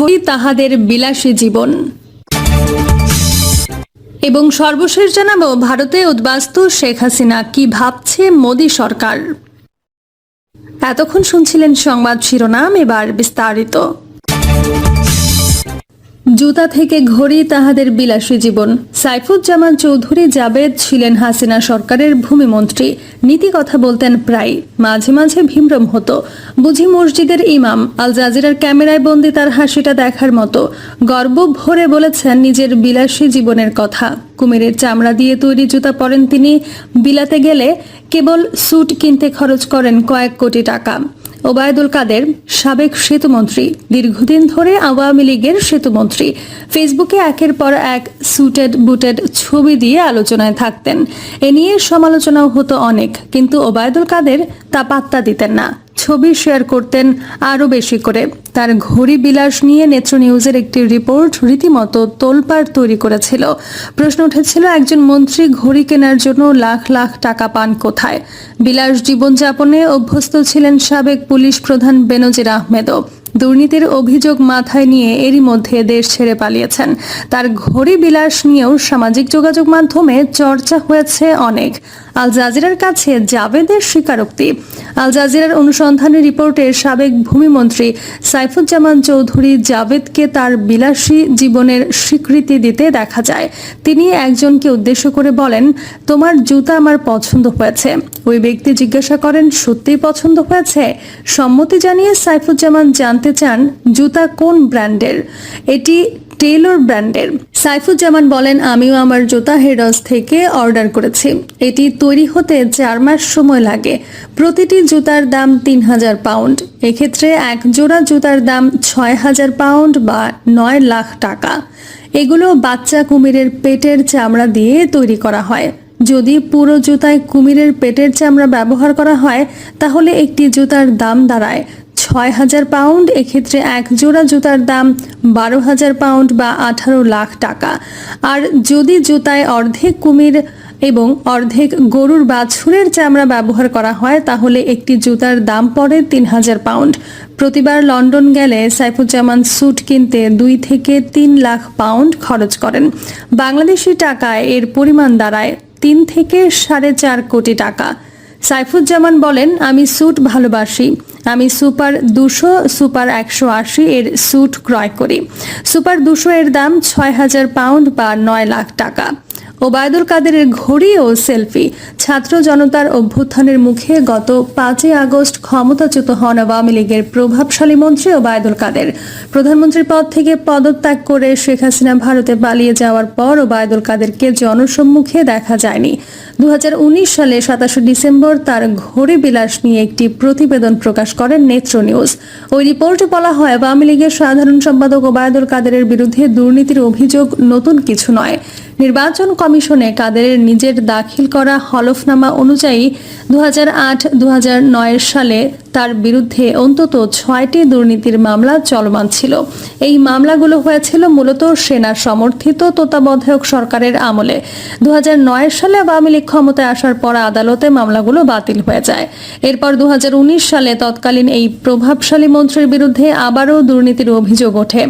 ঘড়ি তাহাদের বিলাসী জীবন। এবং সর্বশেষ জানাব, ভারতে উদ্বাস্ত শেখ হাসিনা কি ভাবছে মোদী সরকার। এতক্ষণ শুনছিলেন সংবাদ শিরোনাম, এবার বিস্তারিত। জুতা থেকে ঘড়ি তাহাদের বিলাসী জীবন। সাইফুজ্জামান চৌধুরী জাবেদ ছিলেন হাসিনা সরকারের ভূমিমন্ত্রী। নীতি কথা বলতেন প্রায়, মাঝে মাঝে ভীমরম হতো। বুঝি মসজিদের ইমাম, আল জাজিরার ক্যামেরায় বন্দি তার হাসিটা দেখার মতো। গর্ব ভরে বলেছেন নিজের বিলাসী জীবনের কথা। কুমিরের চামড়া দিয়ে তৈরি জুতা পরেন তিনি। বিলাতে গেলে কেবল স্যুট কিনতে খরচ করেন কয়েক কোটি টাকা। ওবায়দুল কাদের, সাবেক সেতুমন্ত্রী, দীর্ঘদিন ধরে আওয়ামী লীগের সেতুমন্ত্রী। ফেসবুকে একের পর এক সুটেড বুটেড ছবি দিয়ে আলোচনায় থাকতেন। এ নিয়ে সমালোচনাও হতো অনেক, কিন্তু ওবায়দুল কাদের তা পাত্তা দিতেন না। ছবি শেয়ার করতেন আরও বেশি করে। তার ঘড়ি বিলাস নিয়ে নেত্র নিউজের একটি রিপোর্ট রীতিমতো তোলপাড় তৈরি করেছিল। প্রশ্ন উঠেছিল, একজন মন্ত্রী ঘড়ি কেনার জন্য লাখ লাখ টাকা পান কোথায়? বিলাস জীবনযাপনে অভ্যস্ত ছিলেন সাবেক পুলিশ প্রধান বেনজির আহমেদও। দুর্নীতির অভিযোগ মাথায় নিয়ে এরই মধ্যে দেশ ছেড়ে পালিয়েছেন। তার ঘড়ি বিলাস নিয়েও সামাজিক যোগাযোগ মাধ্যমে চর্চা হয়েছে অনেক। আল জাজিরার কাছে জাবেদের স্বীকারোক্তি। আল জাজিরার অনুসন্ধানী রিপোর্টে সাবেক ভূমিমন্ত্রী সাইফুজ্জামান চৌধুরী জাবেদকে তার বিলাসী জীবনের স্বীকৃতি দিতে দেখা যায়। তিনি একজনকে উদ্দেশ্য করে বলেন, তোমার জুতা আমার পছন্দ হয়েছে। ওই ব্যক্তি জিজ্ঞাসা করেন, সত্যিই পছন্দ হয়েছে? সম্মতি জানিয়ে সাইফুজ্জামান জানতে চান, জুতা কোন ব্র্যান্ডের? এটি টেইলর ব্র্যান্ডের সাইফুজ্জামান বলেন, আমিও আমার জুতা হেডস থেকে অর্ডার করেছি। এটি তৈরি হতে চার মাস সময় লাগে। প্রতিটি জুতার দাম তিন হাজার পাউন্ড। এক্ষেত্রে এক জোড়া জুতার দাম ছয় হাজার পাউন্ড বা নয় লাখ টাকা। এগুলো বাচ্চা কুমিরের পেটের চামড়া দিয়ে তৈরি করা হয়। যদি পুরো জুতায় কুমিরের পেটের চামড়া ব্যবহার করা হয়, তাহলে একটি জুতার দাম দাঁড়ায় ছয় হাজার পাউন্ড, এক্ষেত্রে এক জোড়া জুতার দাম বারো হাজার পাউন্ড বা আঠারো লাখ টাকা। আর যদি জুতায় অর্ধেক কুমির এবং অর্ধেক গরুর বাছুরের চামড়া ব্যবহার করা হয়, তাহলে একটি জুতার দাম পড়ে তিন হাজার পাউন্ড। প্রতিবার লন্ডন গেলে সাইফুজ্জামান স্যুট কিনতে দুই থেকে তিন লাখ পাউন্ড খরচ করেন। বাংলাদেশি টাকায় এর পরিমাণ দাঁড়ায় তিন থেকে সাড়ে চার কোটি টাকা। সাইফুজ্জামান বলেন, আমি স্যুট ভালোবাসি। আমি সুপার দুশো, সুপার একশো আশি এর স্যুট ক্রয় করি। সুপার দুশো এর দাম ছয় হাজার পাউন্ড বা নয় লাখ টাকা। ওবায়দুল কাদেরের ঘড়ি ও সেলফি। ছাত্র জনতার অভ্যুত্থানের মুখে গত পাঁচই আগস্ট ক্ষমতাচ্যুত হন আওয়ামী লীগের প্রভাবশালী মন্ত্রী ওবায়দুল কাদের। প্রধানমন্ত্রীর পদ থেকে পদত্যাগ করে শেখ হাসিনা ভারতে পালিয়ে যাওয়ার পর ওবায়দুল কাদেরকে জনসম্মুখে দেখা যায়নি। দু হাজার উনিশ সালে সাতাশে ডিসেম্বর তার ঘড়ি বিলাস নিয়ে একটি প্রতিবেদন প্রকাশ করেন নেত্র নিউজ। ওই রিপোর্টে বলা হয়, আওয়ামী লীগের সাধারণ সম্পাদক ওবায়দুল কাদেরের বিরুদ্ধে দুর্নীতির অভিযোগ নতুন কিছু নয়। নির্বাচন কমিশনে কাদেরের নিজের দাখিল করা হলফনামা অনুযায়ী দু দু সালে তার বিরুদ্ধে অন্তত ছয়টি দুর্নীতির মামলা চলমান ছিল। এই মামলাগুলো হয়েছিল মূলত সেনা সমর্থিত তত্ত্বাবধায়ক সরকারের আমলে। দু সালে আওয়ামী লীগ ক্ষমতায় আসার পর আদালতে মামলাগুলো বাতিল হয়ে যায়। এরপর দু হাজার উনিশ সালে তৎকালীন এই প্রভাবশালী মন্ত্রীর বিরুদ্ধে আবারও দুর্নীতির অভিযোগ ওঠে।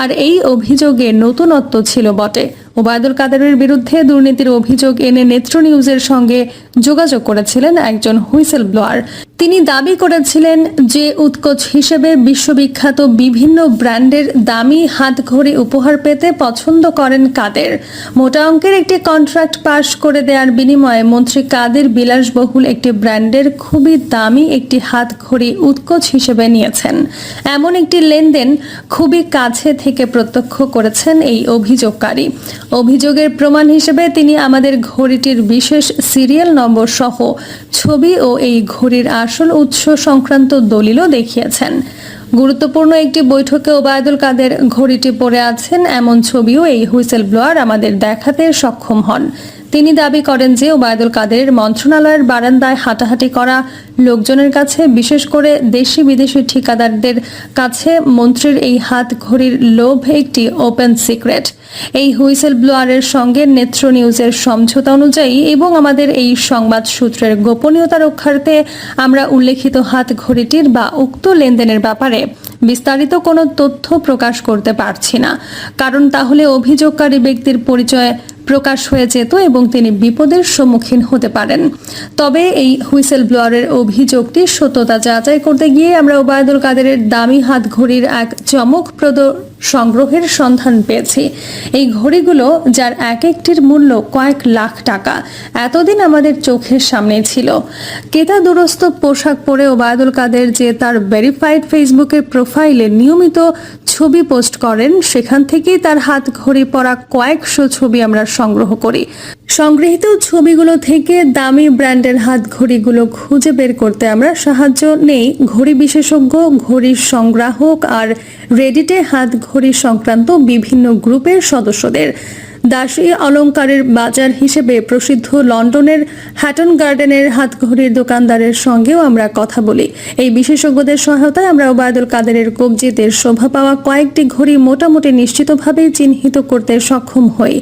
আর এই অভিযোগে নতুনত্ব ছিল বটে। ওবায়দুল কাদেরের বিরুদ্ধে দুর্নীতির অভিযোগ এনে নেত্র নিউজের সঙ্গে যোগাযোগ করেছিলেন একজন হুইসেল ব্লোয়ার তিনি দাবি করেছিলেন যে উৎকোচ হিসেবে বিশ্ববিখ্যাত বিভিন্ন ব্র্যান্ডের দামি হাতঘড়ি উপহার পেতে পছন্দ করেন কাদের। মোটা অঙ্কের একটি কন্ট্রাক্ট পাশ করে দেওয়ার বিনিময়ে মন্ত্রী কাদের বিলাসবহুল একটি ব্র্যান্ডের খুবই দামি একটি হাতঘড়ি উৎকোচ হিসেবে নিয়েছেন। এমন একটি লেনদেন খুবই কাছে থেকে প্রত্যক্ষ করেছেন এই অভিযোগকারী। অভিযোগের প্রমাণ হিসেবে তিনি আমাদের ঘড়িটির বিশেষ সিরিয়াল নম্বর সহ ছবি ও এই ঘড়ির আসল উৎস সংক্রান্ত দলিলও দেখিয়েছেন। গুরুত্বপূর্ণ একটি বৈঠকে ওবায়দুল কাদের ঘড়িটি পরে আছেন, এমন ছবিও এই হুইসেল ব্লোয়ার আমাদের দেখাতে সক্ষম হন। তিনি দাবি করেন যে ওবায়দুল কাদের মন্ত্রণালয়ের বারান্দায় হাঁটাহাঁটি করা লোকজনের কাছে, বিশেষ করে দেশি বিদেশি ঠিকাদারদের কাছে মন্ত্রীর এই হাত ঘড়ির লোভ একটি ওপেন সিক্রেট। এই হুইসেল ব্লোয়ারের সঙ্গে নেত্র নিউজের সমঝোতা অনুযায়ী এবং আমাদের এই সংবাদ সূত্রের গোপনীয়তা রক্ষার্থে আমরা উল্লেখিত হাত ঘড়িটির বা উক্ত লেনদেনের ব্যাপারে বিস্তারিত কোনো তথ্য প্রকাশ করতে পারছি না। কারণ তাহলে অভিযোগকারী ব্যক্তির পরিচয় প্রকাশ হয়ে যেত এবং তিনি বিপদের সম্মুখীন হতে পারেন। তবে এই হুইসেল ব্লোয়ারের অভিযোগটি সত্যতা যাচাই করতে গিয়ে আমরা ওবায়দুল কাদেরের দামি হাত ঘড়ির এক চমকপ্রদ সংগ্রহের সন্ধান পেয়েছি। এই ঘড়িগুলো, যার এক একটির মূল্য কয়েক লাখ টাকা, এতদিন আমাদের চোখের সামনে ছিল। কেতা দুরস্ত পোশাক পরে ওবায়দুল কাদের যে তার ভেরিফাইড ফেসবুকের প্রোফাইলে নিয়মিত ছবি পোস্ট করেন, সেখান থেকেই তার হাত ঘড়ি পরা কয়েকশো ছবি আমরা সংগ্রহ করি। সংগৃহীত ছবিগুলো থেকে দামি ব্র্যান্ডের হাত ঘড়িগুলো খুঁজে বের করতে আমরা সাহায্য নেই। ঘড়ি বিশেষজ্ঞ, ঘড়ির সংগ্রাহক আর রেডিটে হাত ঘড়ি সংক্রান্ত বিভিন্ন গ্রুপের সদস্যদের। দাসী অলংকারের বাজার হিসেবে প্রসিদ্ধ লন্ডনের হ্যাটন গার্ডেনের হাতঘড়ির দোকানদারের সঙ্গেও আমরা কথা বলি। এই বিশেষজ্ঞদের সহায়তায় আমরা ওবায়দুল কাদেরের কবজিতে শোভা পাওয়া কয়েকটি ঘড়ি মোটামুটি নিশ্চিতভাবেই চিহ্নিত করতে সক্ষম হই।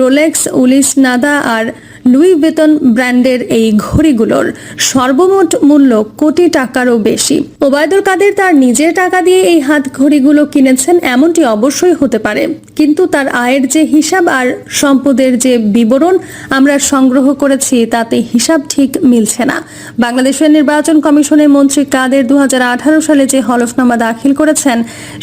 রোলেক্স, উলিস, নাদা আর লুই বেতন ব্র্যান্ডের এই ঘড়িগুলোর সর্বমোট মূল্য কোটি টাকারও বেশি। ওবায়দুল কাদের তার নিজের টাকা দিয়ে এই হাত ঘড়িগুলো কিনেছেন এমনটি অবশ্যই হতে পারে। কিন্তু তার আয়ের যে হিসাব আর সম্পদের যে বিবরণ আমরা সংগ্রহ করেছি, তাতে হিসাব ঠিক মিলছে না। বাংলাদেশের নির্বাচন কমিশনের মন্ত্রী কাদের দু হাজার আঠারো সালে যে হলফনামা দাখিল করেছেন,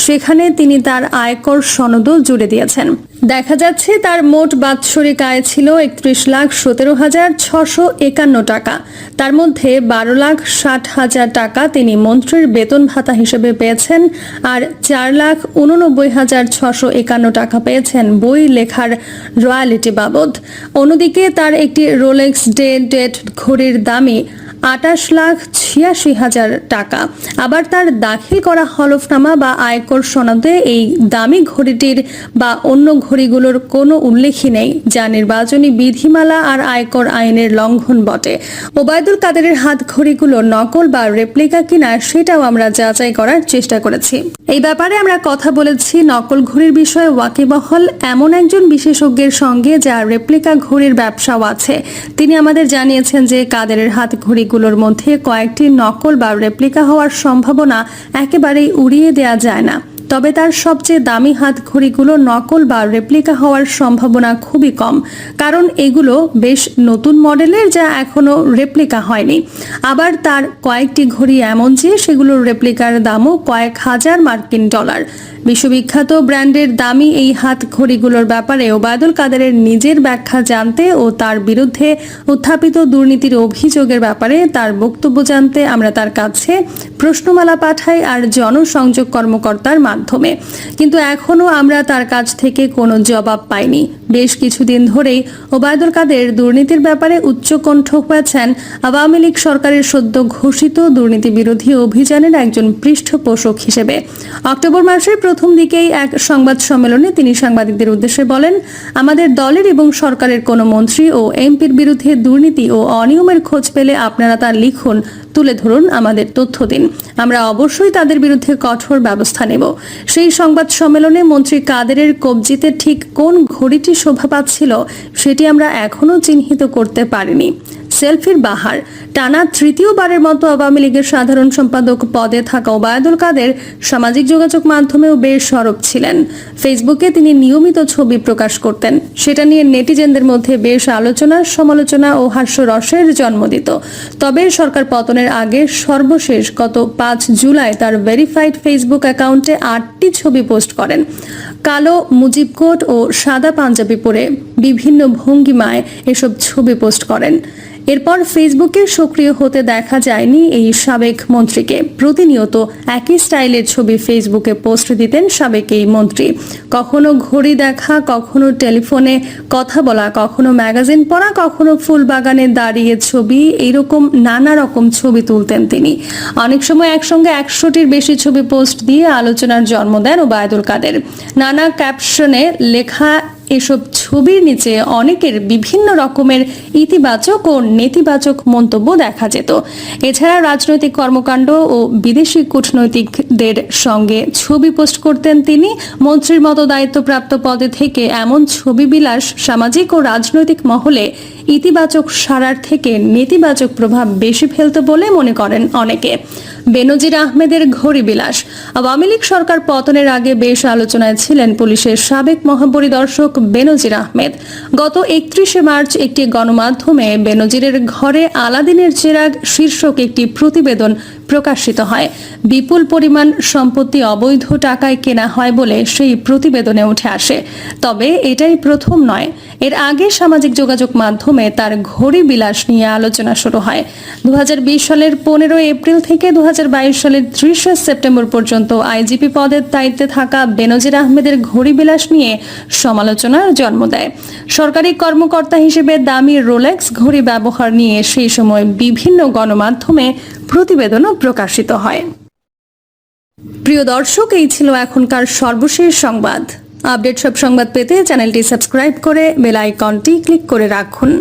সেখানে তিনি তার আয়কর সনদও জুড়ে দিয়েছেন। দেখা যাচ্ছে তার মোট বাৎসরিক আয় ছিল একত্রিশ লাখ সতেরো হাজার ছশো একান্ন টাকা। তার মধ্যে বারো লাখ ষাট হাজার টাকা তিনি মন্ত্রীর বেতন ভাতা হিসেবে পেয়েছেন আর চার লাখ উননব্বই হাজার ছশো একান্ন টাকা পেয়েছেন বই লেখার রয়্যালিটি বাবদ। অন্যদিকে তার একটি রোলেক্স ডে ডেট ঘড়ির দামই আটাশ লাখ ছিয়াশি হাজার টাকা। আবার তার দাখিল করা হলফনামা বা আয়কর সনদে এই দামি ঘড়িটির বা অন্য ঘড়িগুলোর কোনো উল্লেখই নেই, যা নির্বাচনী বিধিমালা আর আয়কর আইনের লঙ্ঘন বটে। ওবায়দুল কাদেরের হাত ঘড়িগুলো নকল বা রেপ্লিকা কিনা সেটাও আমরা যাচাই করার চেষ্টা করেছি। এই ব্যাপারে আমরা কথা বলেছি নকল ঘড়ির বিষয়ে ওয়াকিবহল এমন একজন বিশেষজ্ঞের সঙ্গে যার রেপ্লিকা ঘড়ির ব্যবসাও আছে। তিনি আমাদের জানিয়েছেন যে কাদেরের হাত ঘড়িগুলোর মধ্যে কয়েকটি নকল বা রেপ্লিকা হওয়ার সম্ভাবনা একেবারেই উড়িয়ে দেওয়া যায় না। তবে তার সবচেয়ে দামি হাত ঘড়িগুলো নকল বা রেপ্লিকা হওয়ার সম্ভাবনা খুবই কম। কারণ এগুলো বেশ নতুন মডেলের যা এখনও রেপ্লিকা হয়নি। আবার তার কয়েকটি ঘড়ি এমন যে, সেগুলোর রেপ্লিকার দামও কয়েক হাজার মার্কিন ডলার। বিশ্ববিখ্যাত ব্র্যান্ডের দামি এই হাত ঘড়িগুলোর ব্যাপারে ওবায়দুল কাদেরের নিজের ব্যাখ্যা জানতে ও তার বিরুদ্ধে উত্থাপিত দুর্নীতির অভিযোগের ব্যাপারে তার বক্তব্য জানতে আমরা তার কাছে প্রশ্নমালা পাঠাই আর জনসংযোগ কর্মকর্তার মাধ্যমে। কিন্তু এখনও আমরা তার কাছ থেকে কোনো জবাব পাইনি। বেশ কিছুদিন ধরেই ওবায়দুল কাদের দুর্নীতির ব্যাপারে উচ্চকণ্ঠ হয়েছেন আওয়ামী লীগ সরকারের সদ্য ঘোষিত দুর্নীতি বিরোধী অভিযানের একজন পৃষ্ঠপোষক হিসেবে। অক্টোবর মাসের প্রথম দিকেই এক সংবাদ সম্মেলনে তিনি সাংবাদিকদের উদ্দেশ্যে বলেন, আমাদের দলের এবং সরকারের কোনো মন্ত্রী ও এমপির বিরুদ্ধে দুর্নীতি ও অনিয়মের খোঁজ পেলে আপনারা তা লিখুন তুলে ধরুন আমাদের তথ্য দিন আমরা অবশ্যই তাদের বিরুদ্ধে কঠোর ব্যবস্থা নেব। সেই সংবাদ সম্মেলনে মন্ত্রী কাদেরের কবজিতে ঠিক কোন ঘড়িটি শোভা পাচ্ছিল, সেটি আমরা এখনও চিহ্নিত করতে পারিনি। সেলফির বাহার। টানা তৃতীয়বারের মতো আওয়ামী লীগের সাধারণ সম্পাদক পদে থাকা ওবায়দুল কাদের সামাজিক যোগাযোগ মাধ্যমেও বেশ সরব ছিলেন। ফেসবুকে তিনি নিয়মিত ছবি প্রকাশ করতেন। সেটা নিয়ে নেটিজেনদের মধ্যে বেশ আলোচনা, সমালোচনা ও হাস্যরসের জন্ম দিত। তবে সরকার পতনের আগে সর্বশেষ গত পাঁচ জুলাই তার ভেরিফাইড ফেসবুক অ্যাকাউন্টে আটটি ছবি পোস্ট করেন। কালো, মুজিব কোট ও সাদা পাঞ্জাবি পরে বিভিন্ন ভঙ্গিমায় এসব ছবি পোস্ট করেন। এরপর ফেসবুকে সক্রিয় হতে দেখা যায়নি এই সাবেক মন্ত্রীকে। প্রতিনিয়ত একই স্টাইলের ছবি ফেসবুকে পোস্ট দিতেন সাবেক এই মন্ত্রী। কখনো ঘড়ি দেখা, কখনো টেলিফোনে কথা বলা, কখনো ম্যাগাজিন পড়া, কখনো ফুল বাগানে দাঁড়িয়ে ছবি, এইরকম নানা রকম ছবি তুলতেন তিনি। অনেক সময় একসঙ্গে একশোটির বেশি ছবি পোস্ট দিয়ে আলোচনার জন্ম দেন ওবায়দুল কাদের। নানা ক্যাপশনে লেখা এসব ছবির নিচে অনেকের বিভিন্ন রকমের ইতিবাচক ও নেতিবাচক মন্তব্য দেখা যেত। এছাড়া রাজনৈতিক কর্মকাণ্ড ও বিদেশি কূটনৈতিকদের সঙ্গে ছবি পোস্ট করতেন তিনি। মন্ত্রীর মতো দায়িত্বপ্রাপ্ত পদে থেকে এমন ছবি বিলাস সামাজিক ও রাজনৈতিক মহলে ইতিবাচক সারার থেকে নেতিবাচক প্রভাব বেশি ফেলত বলে মনে করেন অনেকে। বেনজির আহমেদের ঘড়ি বিলাস আওয়ামী লীগ সরকার পতনের আগে বেশ আলোচনায় ছিলেন পুলিশের সাবেক মহাপরিদর্শক বেনজির আহমেদ। গত একত্রিশে মার্চ একটি গণমাধ্যমে বেনজিরের ঘরে আলাদিনের চেরাগ শীর্ষক একটি প্রতিবেদন প্রকাশিত হয়। বিপুল পরিমাণ সম্পত্তি অবৈধ টাকায় কেনা হয় বলে সেই প্রতিবেদনে উঠে আসে। তবে এটাই প্রথম নয়। এর আগে সামাজিক যোগাযোগ মাধ্যমে তার ঘড়ি বিলাস নিয়ে আলোচনা শুরু হয়। দুহাজার বিশ সালের পনেরো এপ্রিল থেকে দুহাজার বাইশ সালের ত্রিশে সেপ্টেম্বর পর্যন্ত আইজিপি পদের দায়িত্বে থাকা বেনজির আহমেদের ঘড়ি বিলাস নিয়ে সমালোচনার জন্ম দেয়। সরকারি কর্মকর্তা হিসেবে দামি রোলেক্স ঘড়ি ব্যবহার নিয়ে সেই সময় বিভিন্ন গণমাধ্যমে প্রতিবেদনও প্রকাশিত হয়। প্রিয় দর্শক, এই ছিল এখনকার সর্বশেষ সংবাদ। আপডেট সব সংবাদ পেতে চ্যানেলটি সাবস্ক্রাইব করে বেল আইকনটি ক্লিক করে রাখুন।